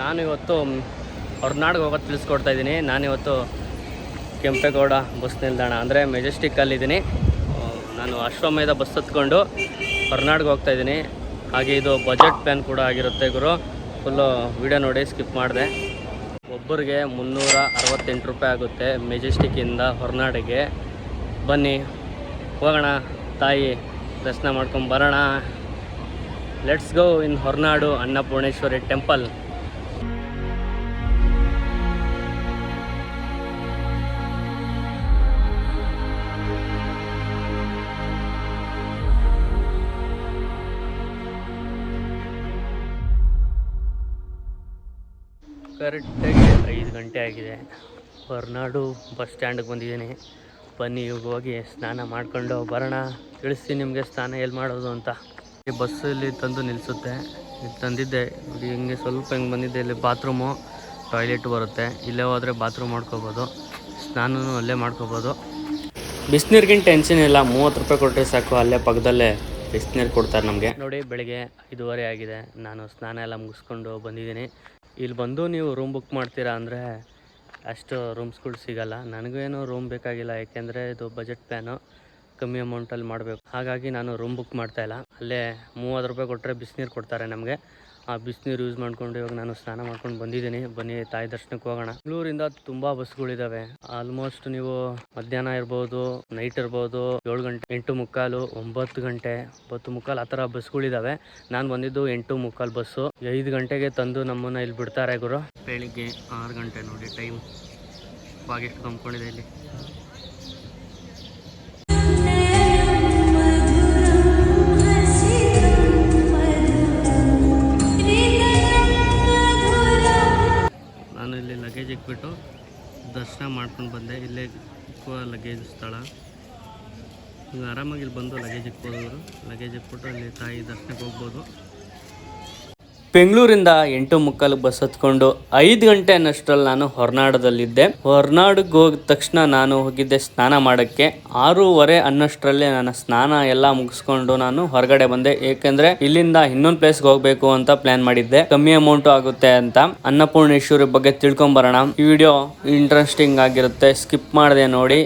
ನಾನು ಇವತ್ತು ಹೊರನಾಡಿಗೆ ಹೋಗೋದು ತಿಳಿಸ್ಕೊಡ್ತಾ ಇದ್ದೀನಿ. ನಾನಿವತ್ತು ಕೆಂಪೇಗೌಡ ಬಸ್ ನಿಲ್ದಾಣ, ಅಂದರೆ ಮೆಜೆಸ್ಟಿಕ್ಕಲ್ಲಿದ್ದೀನಿ ನಾನು ಅಶ್ವಮೇಧ ಬಸ್ ಹತ್ಕೊಂಡು ಹೊರನಾಡಿಗೆ ಹೋಗ್ತಾ ಇದ್ದೀನಿ. ಹಾಗೆ ಇದು ಬಜೆಟ್ ಪ್ಲ್ಯಾನ್ ಕೂಡ ಆಗಿರುತ್ತೆ ಗುರು. ಫುಲ್ಲು ವಿಡಿಯೋ ನೋಡಿ ಸ್ಕಿಪ್ ಮಾಡಿದೆ. ಒಬ್ಬರಿಗೆ ಮುನ್ನೂರ ಅರವತ್ತೆಂಟು ರೂಪಾಯಿ ಆಗುತ್ತೆ ಮೆಜೆಸ್ಟಿಕ್ಕಿಂದ ಹೊರನಾಡಿಗೆ ಬನ್ನಿ, ಹೋಗೋಣ, ತಾಯಿ ದರ್ಶನ ಮಾಡ್ಕೊಂಡು ಬರೋಣ. Let's go in Horanadu, Annapoorneshwari temple ಕರೆಕ್ಟಾಗಿ ಐದು ಗಂಟೆ ಆಗಿದೆ. ಹೊರನಾಡು ಬಸ್ ಸ್ಟ್ಯಾಂಡಿಗೆ ಬಂದಿದ್ದೀನಿ. ಬನ್ನಿ ಇವಾಗ ಹೋಗಿ ಸ್ನಾನ ಮಾಡ್ಕೊಂಡು ಬರೋಣ. ತಿಳಿಸ್ತೀನಿ ನಿಮಗೆ ಸ್ನಾನ ಎಲ್ಲಿ ಮಾಡೋದು ಅಂತ. ಈ ಬಸ್ಸಲ್ಲಿ ತಂದು ನಿಲ್ಲಿಸುತ್ತೆ. ತಂದಿದ್ದೆ. ಹಿಂಗೆ ಸ್ವಲ್ಪ ಹಿಂಗೆ ಬಂದಿದ್ದೆ. ಇಲ್ಲಿ ಬಾತ್ರೂಮು, ಟಾಯ್ಲೆಟ್ ಬರುತ್ತೆ. ಇಲ್ಲೇ ಹೋದರೆ ಬಾತ್ರೂಮ್ ಮಾಡ್ಕೋಬೋದು. ಸ್ನಾನನೂ ಅಲ್ಲೇ ಮಾಡ್ಕೋಬೋದು. ಬಿಸಿನೀರಿಗಿನ ಟೆನ್ಷನ್ ಇಲ್ಲ. ಮೂವತ್ತು ರೂಪಾಯಿ ಕೊಟ್ಟರೆ ಸಾಕು. ಅಲ್ಲೇ ಪಕ್ಕದಲ್ಲೇ ಬಿಸಿನೀರು ಕೊಡ್ತಾರೆ ನಮಗೆ. ನೋಡಿ, ಬೆಳಿಗ್ಗೆ ಐದುವರೆ ಆಗಿದೆ. ನಾನು ಸ್ನಾನ ಎಲ್ಲ ಮುಗಿಸ್ಕೊಂಡು ಬಂದಿದ್ದೀನಿ. ಇಲ್ಲಿ ಬಂದು ನೀವು ರೂಮ್ ಬುಕ್ ಮಾಡ್ತೀರಾ ಅಂದರೆ ಅಷ್ಟು ರೂಮ್ಸ್ಗಳು ಸಿಗಲ್ಲ. ನನಗೂ ಏನೂ ರೂಮ್ ಬೇಕಾಗಿಲ್ಲ ಯಾಕೆಂದರೆ ಇದು ಬಜೆಟ್ ಪ್ಲ್ಯಾನು ಕಮ್ಮಿ ಅಮೌಂಟಲ್ಲಿ ಮಾಡಬೇಕು. ಹಾಗಾಗಿ ನಾನು ರೂಮ್ ಬುಕ್ ಮಾಡ್ತಾ ಇಲ್ಲ. ಅಲ್ಲೇ ಮೂವತ್ತು ರೂಪಾಯಿ ಕೊಟ್ಟರೆ ಬಿಸಿನೀರು ಕೊಡ್ತಾರೆ ನಮಗೆ. ಆ ಬಿಸಿನೀರು ಯೂಸ್ ಮಾಡ್ಕೊಂಡು ಇವಾಗ ನಾನು ಸ್ನಾನ ಮಾಡ್ಕೊಂಡು ಬಂದಿದ್ದೀನಿ. ಬನ್ನಿ, ತಾಯಿ ದರ್ಶನಕ್ಕೆ ಹೋಗೋಣ. ಬೆಂಗಳೂರಿಂದ ತುಂಬ ಬಸ್ಗಳಿದ್ದಾವೆ ಆಲ್ಮೋಸ್ಟ್ ನೀವು ಮಧ್ಯಾಹ್ನ ಇರ್ಬೋದು ನೈಟ್ ಇರ್ಬೋದು, ಏಳು ಗಂಟೆ, ಎಂಟು ಮುಕ್ಕಾಲು, ಒಂಬತ್ತು ಗಂಟೆ, ಒಂಬತ್ತು ಮುಕ್ಕಾಲು ಆ ಥರ ಬಸ್ಗಳಿದ್ದಾವೆ ನಾನು ಬಂದಿದ್ದು ಎಂಟು ಮುಕ್ಕಾಲು ಬಸ್ಸು. ಐದು ಗಂಟೆಗೆ ತಂದು ನಮ್ಮನ್ನು ಇಲ್ಲಿ ಬಿಡ್ತಾರೆ ಗುರು. ಬೆಳಿಗ್ಗೆ ಆರು ಗಂಟೆ ನೋಡಿ ಟೈಮ್ ಬಾಗಿಷ್ಟು ಕಂಬ್ಕೊಂಡಿದೆ ಇಲ್ಲಿ. ಇಕ್ಕುವ ಲಗೇಜ್ ಸ್ಥಳ. ನೀವು ಆರಾಮಾಗಿ ಇಲ್ಲಿ ಬಂದು ಲಗೇಜ್ ಇಕ್ಬೋದು ಲಗೇಜ್ ಇಟ್ಬಿಟ್ಟು ಅಲ್ಲಿ ತಾಯಿ ದರ್ಶನಕ್ಕೆ ಹೋಗ್ಬೋದು. ಬೆಂಗಳೂರಿಂದ ಎಂಟು ಮುಕ್ಕಾಲು ಬಸ್ ಹತ್ಕೊಂಡು ಐದು ಗಂಟೆ ಅನ್ನಷ್ಟರಲ್ಲಿ ನಾನು ಹೊರನಾಡದಲ್ಲಿದ್ದೆ. ಹೊರನಾಡಿಗೆ ಹೋಗಿದ ತಕ್ಷಣ ನಾನು ಹೋಗಿದ್ದೆ ಸ್ನಾನ ಮಾಡೋಕ್ಕೆ. ಆರೂವರೆ ಅನ್ನಷ್ಟರಲ್ಲೇ ನನ್ನ ಸ್ನಾನ ಎಲ್ಲ ಮುಗಿಸ್ಕೊಂಡು ನಾನು ಹೊರಗಡೆ ಬಂದೆ. ಏಕೆಂದ್ರೆ ಇಲ್ಲಿಂದ ಇನ್ನೊಂದು ಪ್ಲೇಸ್ಗೆ ಹೋಗ್ಬೇಕು ಅಂತ ಪ್ಲಾನ್ ಮಾಡಿದ್ದೆ. ಕಮ್ಮಿ ಅಮೌಂಟ್ ಆಗುತ್ತೆ ಅಂತ. ಅನ್ನಪೂರ್ಣೇಶ್ವರಿ ಬಗ್ಗೆ ತಿಳ್ಕೊಂಬರೋಣ ಈ ವಿಡಿಯೋ ಇಂಟ್ರೆಸ್ಟಿಂಗ್ ಆಗಿರುತ್ತೆ. ಸ್ಕಿಪ್ ಮಾಡದೆ ನೋಡಿ.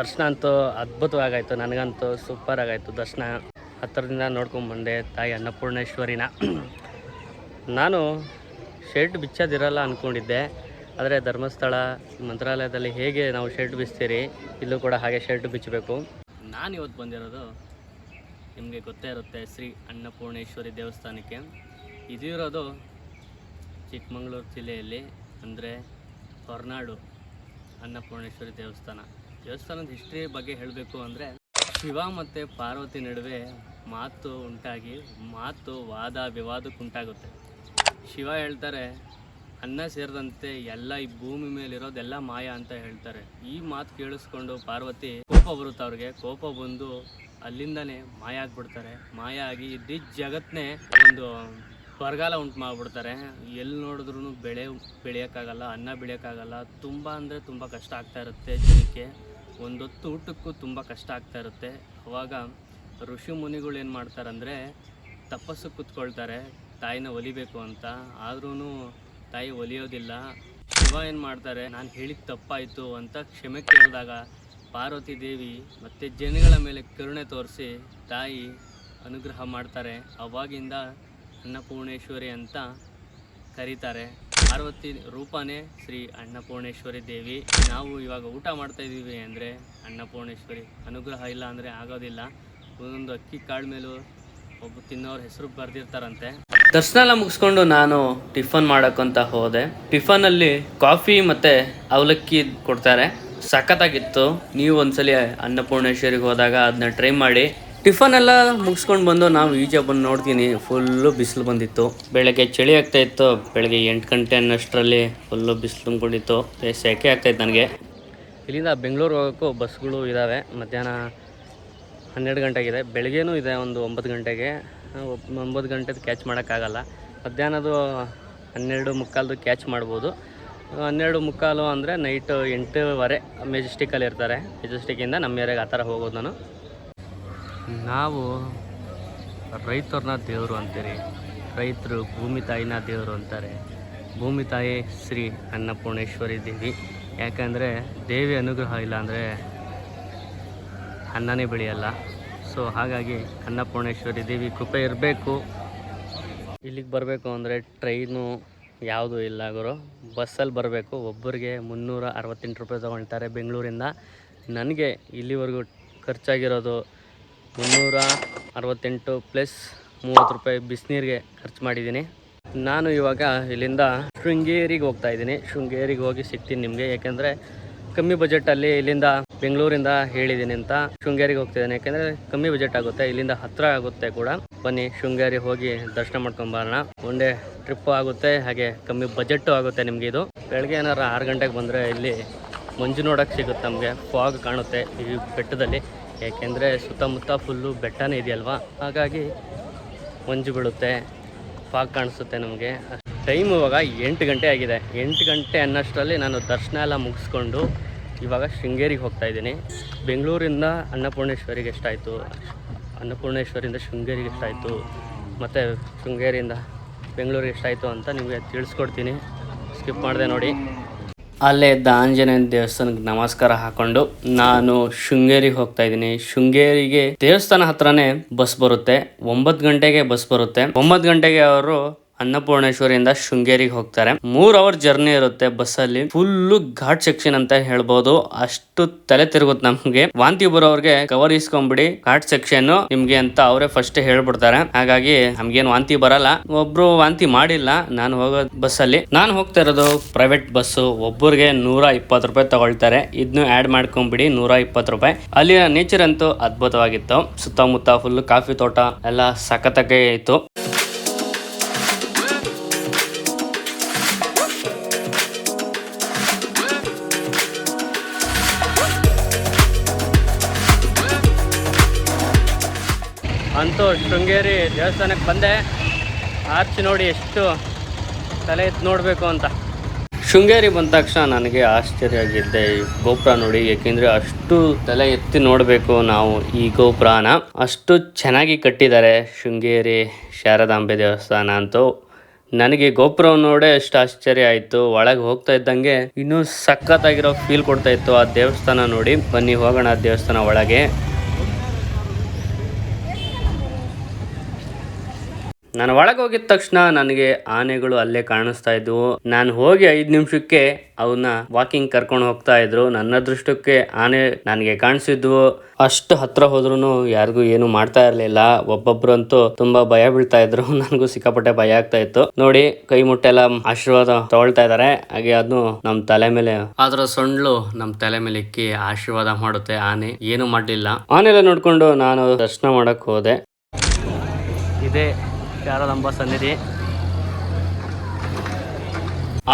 ದರ್ಶನ ಅಂತೂ ಅದ್ಭುತವಾಗಾಯಿತು, ನನಗಂತೂ ಸೂಪರ್ ಆಗಾಯ್ತು ದರ್ಶನ. ಹತ್ತಿರದಿಂದ ನೋಡ್ಕೊಂಬಂದೆ ತಾಯಿ ಅನ್ನಪೂರ್ಣೇಶ್ವರಿನ. ನಾನು ಶರ್ಟ್ ಬಿಚ್ಚೋದಿರಲ್ಲ ಅಂದ್ಕೊಂಡಿದ್ದೆ ಆದರೆ ಧರ್ಮಸ್ಥಳ ಮಂತ್ರಾಲಯದಲ್ಲಿ ಹೇಗೆ ನಾವು ಶರ್ಟ್ ಬಿಚ್ತೀರಿ, ಇಲ್ಲೂ ಕೂಡ ಹಾಗೆ ಶರ್ಟ್ ಬಿಚ್ಚಬೇಕು ನಾನು ಇವತ್ತು ಬಂದಿರೋದು ನಿಮಗೆ ಗೊತ್ತೇ ಇರುತ್ತೆ ಶ್ರೀ ಅನ್ನಪೂರ್ಣೇಶ್ವರಿ ದೇವಸ್ಥಾನಕ್ಕೆ. ಇದು ಇರೋದು ಚಿಕ್ಕಮಗಳೂರು ಜಿಲ್ಲೆಯಲ್ಲಿ ಅಂದರೆ ಹೊರನಾಡು ಅನ್ನಪೂರ್ಣೇಶ್ವರಿ ದೇವಸ್ಥಾನ. ದೇವಸ್ಥಾನದ ಹಿಸ್ಟ್ರಿ ಬಗ್ಗೆ ಹೇಳಬೇಕು ಅಂದರೆ ಶಿವ ಮತ್ತು ಪಾರ್ವತಿ ನಡುವೆ ಮಾತು ಉಂಟಾಗಿ, ಮಾತು ವಾದ ವಿವಾದಕ್ಕುಂಟಾಗುತ್ತೆ ಶಿವ ಹೇಳ್ತಾರೆ, ಅನ್ನ ಸೇರಿದಂತೆ ಎಲ್ಲ ಈ ಭೂಮಿ ಮೇಲಿರೋದೆಲ್ಲ ಮಾಯ ಅಂತ ಹೇಳ್ತಾರೆ. ಈ ಮಾತು ಕೇಳಿಸ್ಕೊಂಡು ಪಾರ್ವತಿ ಕೋಪ ಬರುತ್ತೆ ಅವ್ರಿಗೆ. ಕೋಪ ಬಂದು ಅಲ್ಲಿಂದನೇ ಮಾಯ ಆಗ್ಬಿಡ್ತಾರೆ. ಮಾಯ ಆಗಿ ಇಡೀ ಜಗತ್ತನ್ನೇ ಒಂದು ಬರಗಾಲ ಉಂಟು ಮಾಡಿಬಿಡ್ತಾರೆ. ಎಲ್ಲಿ ನೋಡಿದ್ರೂ ಬೆಳೆ ಬೆಳೆಯೋಕ್ಕಾಗಲ್ಲ, ಅನ್ನ ಬೆಳೆಯೋಕ್ಕಾಗಲ್ಲ. ತುಂಬ ಅಂದರೆ ತುಂಬ ಕಷ್ಟ ಆಗ್ತಾ ಇರುತ್ತೆ ಜನಕ್ಕೆ. ಒಂದೊತ್ತು ಊಟಕ್ಕೂ ತುಂಬ ಕಷ್ಟ ಆಗ್ತಾ ಇರುತ್ತೆ. ಅವಾಗ ಋಷಿ ಮುನಿಗಳು ಏನು ಮಾಡ್ತಾರಂದರೆ, ತಪಸ್ಸು ಕೂತ್ಕೊಳ್ತಾರೆ, ತಾಯಿನ ಒಲಿಬೇಕು ಅಂತ. ಆದ್ರೂ ತಾಯಿ ಒಲಿಯೋದಿಲ್ಲ. ಶಿವ ಏನು ಮಾಡ್ತಾರೆ, ನಾನು ಹೇಳಿದ ತಪ್ಪಾಯಿತು ಅಂತ ಕ್ಷಮೆ ಕೇಳಿದಾಗ ಪಾರ್ವತಿ ದೇವಿ ಮತ್ತು ಜನಗಳ ಮೇಲೆ ಕರುಣೆ ತೋರಿಸಿ ತಾಯಿ ಅನುಗ್ರಹ ಮಾಡ್ತಾರೆ. ಅವಾಗಿಂದ ಅನ್ನಪೂರ್ಣೇಶ್ವರಿ ಅಂತ ಕರೀತಾರೆ. ಪಾರ್ವತಿ ರೂಪನೇ ಶ್ರೀ ಅನ್ನಪೂರ್ಣೇಶ್ವರಿ ದೇವಿ. ನಾವು ಇವಾಗ ಊಟ ಮಾಡ್ತಾ ಇದ್ದೀವಿ ಅಂದರೆ ಅನ್ನಪೂರ್ಣೇಶ್ವರಿ. ಅನುಗ್ರಹ ಇಲ್ಲ ಅಂದರೆ ಆಗೋದಿಲ್ಲ. ಒಂದೊಂದು ಅಕ್ಕಿ ಕಾಳು ಮೇಲೂ ಒಬ್ಬ ತಿನ್ನೋರು ಹೆಸರು ಬರೆದಿರ್ತಾರಂತೆ. ದರ್ಶನ ಎಲ್ಲ ಮುಗಿಸ್ಕೊಂಡು ನಾನು ಟಿಫನ್ ಮಾಡೋಕ್ಕಂತ ಹೋದೆ. ಟಿಫನಲ್ಲಿ ಕಾಫಿ ಮತ್ತು ಅವಲಕ್ಕಿ ಕೊಡ್ತಾರೆ. ಸಖತ್ತಾಗಿತ್ತು. ನೀವು ಒಂದ್ಸಲಿ ಅನ್ನಪೂರ್ಣೇಶ್ವರಿಗೆ ಹೋದಾಗ ಅದನ್ನ ಟ್ರೈ ಮಾಡಿ. ಟಿಫನ್ ಎಲ್ಲ ಮುಗಿಸ್ಕೊಂಡು ಬಂದು ನಾವು ಈಜೆ ಬಂದು ನೋಡ್ತೀನಿ. ಫುಲ್ಲು ಬಿಸಿಲು ಬಂದಿತ್ತು. ಬೆಳಗ್ಗೆ ಚಳಿ ಆಗ್ತಾ ಇತ್ತು. ಬೆಳಗ್ಗೆ ಎಂಟು ಗಂಟೆ ಅನ್ನಷ್ಟರಲ್ಲಿ ಫುಲ್ಲು ಬಿಸಿಲು ತುಂಬಿಕೊಂಡಿತ್ತು. ಸೆಕೆ ಆಗ್ತಾಯಿತ್ತು ನನಗೆ. ಇಲ್ಲಿಂದ ಬೆಂಗಳೂರು ಹೋಗೋಕ್ಕೂ ಬಸ್ಗಳು ಇದ್ದಾವೆ ಮಧ್ಯಾಹ್ನ ಹನ್ನೆರಡು ಗಂಟೆಗಿದೆ. ಬೆಳಗ್ಗೆನೂ ಇದೆ ಒಂದು ಒಂಬತ್ತು ಗಂಟೆಗೆ. ಒಂಬತ್ತು ಗಂಟೆದು ಕ್ಯಾಚ್ ಮಾಡೋಕ್ಕಾಗಲ್ಲ. ಮಧ್ಯಾಹ್ನದು ಹನ್ನೆರಡು ಮುಕ್ಕಾಲ್ದು ಕ್ಯಾಚ್ ಮಾಡ್ಬೋದು. ಹನ್ನೆರಡು ಮುಕ್ಕಾಲು ಅಂದರೆ ನೈಟು ಎಂಟೂವರೆ ಮೆಜೆಸ್ಟಿಕಲ್ಲಿ ಇರ್ತಾರೆ ಮೆಜೆಸ್ಟಿಕ್ಕಿಂದ ನಮ್ಮ ಏರಿಯಾಗೆ ಆ ಥರ ಹೋಗೋದು ನಾನು. ನಾವು ರೈತರನ್ನ ದೇವರು ಅಂತೀರಿ. ರೈತರು ಭೂಮಿ ತಾಯಿನ ದೇವರು ಅಂತಾರೆ. ಭೂಮಿ ತಾಯಿ ಶ್ರೀ ಅನ್ನಪೂರ್ಣೇಶ್ವರಿ ದೇವಿ. ಯಾಕಂದರೆ ದೇವಿ ಅನುಗ್ರಹ ಇಲ್ಲ ಅಂದರೆ ಅನ್ನನೇ ಬೆಳೆಯಲ್ಲ. ಸೊ ಹಾಗಾಗಿ ಅನ್ನಪೂರ್ಣೇಶ್ವರಿ ದೇವಿ ಕೃಪೆ ಇರಬೇಕು. ಇಲ್ಲಿಗೆ ಬರಬೇಕು ಅಂದರೆ ಟ್ರೈನು ಯಾವುದೂ ಇಲ್ಲ ಗುರು. ಬಸ್ಸಲ್ಲಿ ಬರಬೇಕು. ಒಬ್ಬರಿಗೆ ಮುನ್ನೂರ ಅರವತ್ತೆಂಟು ರೂಪಾಯಿ ತೊಗೊಳ್ತಾರೆ ಬೆಂಗಳೂರಿಂದ. ನನಗೆ ಇಲ್ಲಿವರೆಗೂ ಖರ್ಚಾಗಿರೋದು ಮುನ್ನೂರ ಅರವತ್ತೆಂಟು ಪ್ಲಸ್ ಮೂವತ್ತು ರೂಪಾಯಿ ಬಿಸಿನೀರಿಗೆ ಖರ್ಚು ಮಾಡಿದ್ದೀನಿ. ನಾನು ಇವಾಗ ಇಲ್ಲಿಂದ ಶೃಂಗೇರಿಗೆ ಹೋಗ್ತಾ ಇದ್ದೀನಿ. ಶೃಂಗೇರಿಗೆ ಹೋಗಿ ಸಿಗ್ತೀನಿ ನಿಮಗೆ. ಯಾಕೆಂದರೆ ಕಮ್ಮಿ ಬಜೆಟಲ್ಲಿ ಇಲ್ಲಿಂದ ಬೆಂಗಳೂರಿಂದ ಹೇಳಿದ್ದೀನಿ ಅಂತ ಶೃಂಗೇರಿಗೆ ಹೋಗ್ತಿದ್ದೇನೆ. ಯಾಕೆಂದರೆ ಕಮ್ಮಿ ಬಜೆಟ್ ಆಗುತ್ತೆ, ಇಲ್ಲಿಂದ ಹತ್ತಿರ ಆಗುತ್ತೆ ಕೂಡ. ಬನ್ನಿ, ಶೃಂಗೇರಿ ಹೋಗಿ ದರ್ಶನ ಮಾಡ್ಕೊಂಬರೋಣ ಡೇ ಟ್ರಿಪ್ ಆಗುತ್ತೆ, ಹಾಗೆ ಕಮ್ಮಿ ಬಜೆಟ್ಟು ಆಗುತ್ತೆ ನಿಮಗೆ ಇದು. ಬೆಳಗ್ಗೆ ಏನಾರು ಆರು ಗಂಟೆಗೆ ಬಂದರೆ ಇಲ್ಲಿ ಮಂಜು ನೋಡೋಕ್ಕೆ ಸಿಗುತ್ತೆ ನಮಗೆ. ಫಾಗ್ ಕಾಣುತ್ತೆ ಈ ಬೆಟ್ಟದಲ್ಲಿ. ಯಾಕೆಂದರೆ ಸುತ್ತಮುತ್ತ ಫುಲ್ಲು ಬೆಟ್ಟನೇ ಇದೆಯಲ್ವಾ? ಹಾಗಾಗಿ ಮಂಜು ಬೀಳುತ್ತೆ ಫಾಗ್ ಕಾಣಿಸುತ್ತೆ ನಮಗೆ. ಟೈಮ್ ಇವಾಗ ಎಂಟು ಗಂಟೆ ಆಗಿದೆ. ಎಂಟು ಗಂಟೆ ಅನ್ನಷ್ಟರಲ್ಲಿ ನಾನು ದರ್ಶನ ಎಲ್ಲ ಮುಗಿಸ್ಕೊಂಡು ಇವಾಗ ಶೃಂಗೇರಿಗೆ ಹೋಗ್ತಾ ಇದ್ದೀನಿ. ಬೆಂಗಳೂರಿಂದ ಅನ್ನಪೂರ್ಣೇಶ್ವರಿಗೆ ಎಷ್ಟಾಯಿತು? ಅನ್ನಪೂರ್ಣೇಶ್ವರಿಂದ ಶೃಂಗೇರಿಗೆ ಎಷ್ಟಾಯಿತು? ಮತ್ತು ಶೃಂಗೇರಿಯಿಂದ ಬೆಂಗಳೂರಿಗೆ ಎಷ್ಟಾಯಿತು ಅಂತ ನಿಮಗೆ ತಿಳಿಸ್ಕೊಡ್ತೀನಿ. ಸ್ಕಿಪ್ ಮಾಡಿದೆ ನೋಡಿ. ಅಲ್ಲೇ ಇದ್ದ ಆಂಜನೇಯನ ದೇವಸ್ಥಾನಕ್ಕೆ ನಮಸ್ಕಾರ ಹಾಕೊಂಡು ನಾನು ಶೃಂಗೇರಿಗೆ ಹೋಗ್ತಾ ಇದ್ದೀನಿ. ಶೃಂಗೇರಿಗೆ ದೇವಸ್ಥಾನ ಹತ್ರನೇ ಬಸ್ ಬರುತ್ತೆ. ಒಂಬತ್ತು ಗಂಟೆಗೆ ಬಸ್ ಬರುತ್ತೆ. ಒಂಬತ್ತು ಗಂಟೆಗೆ ಅವರು ಅನ್ನಪೂರ್ಣೇಶ್ವರಿಯಿಂದ ಶೃಂಗೇರಿಗೆ ಹೋಗ್ತಾರೆ. ಮೂರ್ ಅವರ್ ಜರ್ನಿ ಇರುತ್ತೆ ಬಸ್ಸಲ್ಲಿ. ಫುಲ್ ಘಾಟ್ ಸೆಕ್ಷನ್ ಅಂತ ಹೇಳ್ಬೋದು. ಅಷ್ಟು ತಲೆ ತಿರುಗುತ್ತೆ ನಮ್ಗೆ. ವಾಂತಿ ಬರೋರ್ಗೆ ಕವರ್ ಇಸ್ಕೊಂಡ್ಬಿಡಿ ಘಾಟ್ ಸೆಕ್ಷನ್ ನಿಮ್ಗೆ ಅಂತ ಅವರೇ ಫಸ್ಟ್ ಹೇಳ್ಬಿಡ್ತಾರೆ. ಹಾಗಾಗಿ ನಮ್ಗೇನ್ ವಾಂತಿ ಬರಲ್ಲ. ಒಬ್ರು ವಾಂತಿ ಮಾಡಿಲ್ಲ. ನಾನು ಹೋಗೋ ಬಸ್ಸಲ್ಲಿ. ನಾನು ಹೋಗ್ತಾ ಇರೋದು ಪ್ರೈವೇಟ್ ಬಸ್ಸು ಒಬ್ಬರಿಗೆ ನೂರ ಇಪ್ಪತ್ತು ರೂಪಾಯಿ ತಗೊಳ್ತಾರೆ. ಇದನ್ನು ಆಡ್ ಮಾಡ್ಕೊಂಡ್ಬಿಡಿ ನೂರ ಇಪ್ಪತ್ತು ರೂಪಾಯಿ. ಅಲ್ಲಿನ ನೇಚರ್ ಅಂತೂ ಅದ್ಭುತವಾಗಿತ್ತು. ಸುತ್ತಮುತ್ತ ಫುಲ್ ಕಾಫಿ ತೋಟ, ಎಲ್ಲ ಸಖತ್ತಾಗೆ ಇತ್ತು. ಅಂತೂ ಶೃಂಗೇರಿ ದೇವಸ್ಥಾನಕ್ಕೆ ಬಂದೆ. ಆರ್ಚ್ ನೋಡಿ ಎಷ್ಟು ತಲೆ ಎತ್ತು ನೋಡಬೇಕು ಅಂತ. ಶೃಂಗೇರಿ ಬಂದ ತಕ್ಷಣ ನನಗೆ ಆಶ್ಚರ್ಯ ಆಗಿದ್ದೆ. ಈ ಗೋಪುರ ನೋಡಿ, ಏಕೆಂದರೆ ಅಷ್ಟು ತಲೆ ಎತ್ತಿ ನೋಡಬೇಕು ನಾವು ಈ ಗೋಪುರನ. ಅಷ್ಟು ಚೆನ್ನಾಗಿ ಕಟ್ಟಿದ್ದಾರೆ ಶೃಂಗೇರಿ ಶಾರದಾಂಬೆ ದೇವಸ್ಥಾನ ಅಂತೂ. ನನಗೆ ಗೋಪುರ ನೋಡೇ ಅಷ್ಟು ಆಶ್ಚರ್ಯ ಆಯಿತು. ಒಳಗೆ ಹೋಗ್ತಾ ಇದ್ದಂಗೆ ಇನ್ನೂ ಸಖತ್ತಾಗಿರೋ ಫೀಲ್ ಕೊಡ್ತಾ ಇತ್ತು ಆ ದೇವಸ್ಥಾನ ನೋಡಿ. ಬನ್ನಿ, ಹೋಗೋಣ ಆ ದೇವಸ್ಥಾನ ಒಳಗೆ. ನಾನು ಒಳಗೆ ಹೋಗಿದ ತಕ್ಷಣ ನನಗೆ ಆನೆಗಳು ಅಲ್ಲೇ ಕಾಣಿಸ್ತಾ ಇದ್ವು. ನಾನು ಹೋಗಿ ಐದು ನಿಮಿಷಕ್ಕೆ ಅವನ್ನ ವಾಕಿಂಗ್ ಕರ್ಕೊಂಡು ಹೋಗ್ತಾ ಇದ್ರು. ನನ್ನ ದೃಷ್ಟಕ್ಕೆ ಆನೆ ನನಗೆ ಕಾಣಿಸಿದ್ವು. ಅಷ್ಟು ಹತ್ರ ಹೋದ್ರು ಯಾರಿಗೂ ಏನು ಮಾಡ್ತಾ ಇರಲಿಲ್ಲ. ಒಬ್ಬೊಬ್ರು ಅಂತೂ ತುಂಬಾ ಭಯ ಬೀಳ್ತಾ ಇದ್ರು. ನನಗೂ ಸಿಕ್ಕಾಪಟ್ಟೆ ಭಯ ಆಗ್ತಾ ಇತ್ತು. ನೋಡಿ, ಕೈ ಮುಟ್ಟೆಲ್ಲ ಆಶೀರ್ವಾದ ತಗೊಳ್ತಾ ಇದಾರೆ. ಹಾಗೆ ಅದು ನಮ್ಮ ತಲೆ ಮೇಲೆ ಅದ್ರ ಸೊಂಡ್ಲು ನಮ್ಮ ತಲೆ ಮೇಲೆ ಇಕ್ಕಿ ಆಶೀರ್ವಾದ ಮಾಡುತ್ತೆ ಆನೆ. ಏನು ಮಾಡಲಿಲ್ಲ. ಆನೆಲ್ಲ ನೋಡ್ಕೊಂಡು ನಾನು ದರ್ಶನ ಮಾಡಕ್ ಹೋದೆ. ಇದೇ ಶಾರದಾಂಬ ಸನ್ನಿಧಿ.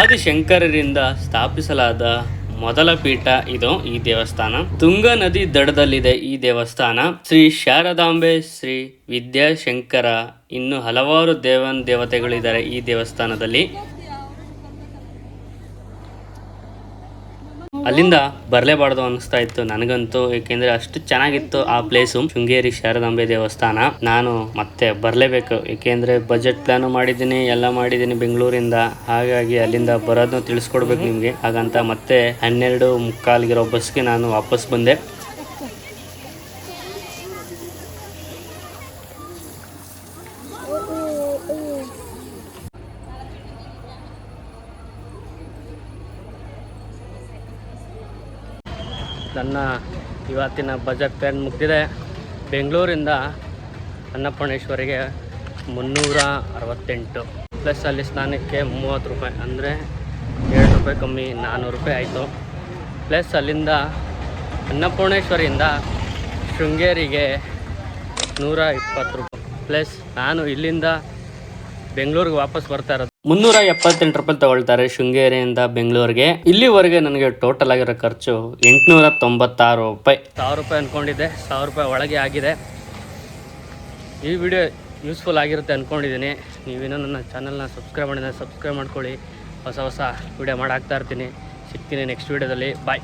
ಆದಿಶಂಕರರಿಂದ ಸ್ಥಾಪಿಸಲಾದ ಮೊದಲ ಪೀಠ ಇದು ಈ ದೇವಸ್ಥಾನ. ತುಂಗ ನದಿ ದಡದಲ್ಲಿದೆ ಈ ದೇವಸ್ಥಾನ. ಶ್ರೀ ಶಾರದಾಂಬೆ, ಶ್ರೀ ವಿದ್ಯಾಶಂಕರ ಇನ್ನು ಹಲವಾರು ದೇವನ್ ದೇವತೆಗಳಿದ್ದಾರೆ ಈ ದೇವಸ್ಥಾನದಲ್ಲಿ. ಅಲ್ಲಿಂದ ಬರಲೇಬಾರ್ದು ಅನಿಸ್ತಾ ಇತ್ತು ನನಗಂತೂ, ಏಕೆಂದ್ರೆ ಅಷ್ಟು ಚೆನ್ನಾಗಿತ್ತು ಆ ಪ್ಲೇಸು ಶೃಂಗೇರಿ ಶಾರದಾಂಬೆ ದೇವಸ್ಥಾನ. ನಾನು ಮತ್ತೆ ಬರಲೇಬೇಕು, ಏಕೆಂದ್ರೆ ಬಜೆಟ್ ಪ್ಲಾನು ಮಾಡಿದ್ದೀನಿ, ಎಲ್ಲ ಮಾಡಿದ್ದೀನಿ ಬೆಂಗಳೂರಿಂದ. ಹಾಗಾಗಿ ಅಲ್ಲಿಂದ ಬರೋದನ್ನ ತಿಳಿಸ್ಕೊಡ್ಬೇಕು ನಿಮಗೆ. ಹಾಗಂತ ಮತ್ತೆ ಹನ್ನೆರಡು ಮುಕ್ಕಾಲ್ಗಿರೋ ಬಸ್ಗೆ ನಾನು ವಾಪಸ್ ಬಂದೆ. ನನ್ನ ಇವತ್ತಿನ ಬಜೆಟ್ ಪ್ಲ್ಯಾನ್ ಮುಗ್ದಿದೆ. ಬೆಂಗಳೂರಿಂದ ಅನ್ನಪೂರ್ಣೇಶ್ವರಿಗೆ ಮುನ್ನೂರ ಅರವತ್ತೆಂಟು. ಪ್ಲಸ್ ಅಲ್ಲಿ ಸ್ನಾನಕ್ಕೆ ಮೂವತ್ತು ರೂಪಾಯಿ, ಅಂದರೆ ಎರಡು ರೂಪಾಯಿ ಕಮ್ಮಿ ನಾನ್ನೂರು ರೂಪಾಯಿ ಆಯಿತು. ಪ್ಲಸ್ ಅಲ್ಲಿಂದ ಅನ್ನಪೂರ್ಣೇಶ್ವರಿಯಿಂದ ಶೃಂಗೇರಿಗೆ ನೂರ ಇಪ್ಪತ್ತು ರೂಪಾಯಿ. ಪ್ಲಸ್ ನಾನು ಇಲ್ಲಿಂದ ಬೆಂಗಳೂರಿಗೆ ವಾಪಸ್ ಬರ್ತಾ ಇರೋದು. ಮುನ್ನೂರ ಎಪ್ಪತ್ತೆಂಟು ರೂಪಾಯಿ ತಗೊಳ್ತಾರೆ ಶೃಂಗೇರಿಯಿಂದ ಬೆಂಗಳೂರಿಗೆ. ಇಲ್ಲಿವರೆಗೆ ನನಗೆ ಟೋಟಲ್ ಆಗಿರೋ ಖರ್ಚು ಎಂಟುನೂರ ತೊಂಬತ್ತಾರು ರೂಪಾಯಿ. ಸಾವಿರ ರೂಪಾಯಿ ಅಂದ್ಕೊಂಡಿದ್ದೆ ಸಾವಿರ ರೂಪಾಯಿ ಒಳಗೆ ಆಗಿದೆ. ಈ ವಿಡಿಯೋ ಯೂಸ್ಫುಲ್ ಆಗಿರುತ್ತೆ ಅಂದ್ಕೊಂಡಿದ್ದೀನಿ ನೀವೇನೋ ನನ್ನ ಚಾನಲ್ನ ಸಬ್ಸ್ಕ್ರೈಬ್ ಮಾಡಿದ್ರೆ ಸಬ್ಸ್ಕ್ರೈಬ್ ಮಾಡ್ಕೊಳ್ಳಿ. ಹೊಸ ಹೊಸ ವಿಡಿಯೋ ಮಾಡಾಕ್ತಾ ಇರ್ತೀನಿ. ಸಿಗ್ತೀನಿ ನೆಕ್ಸ್ಟ್ ವೀಡಿಯೋದಲ್ಲಿ ಬಾಯ್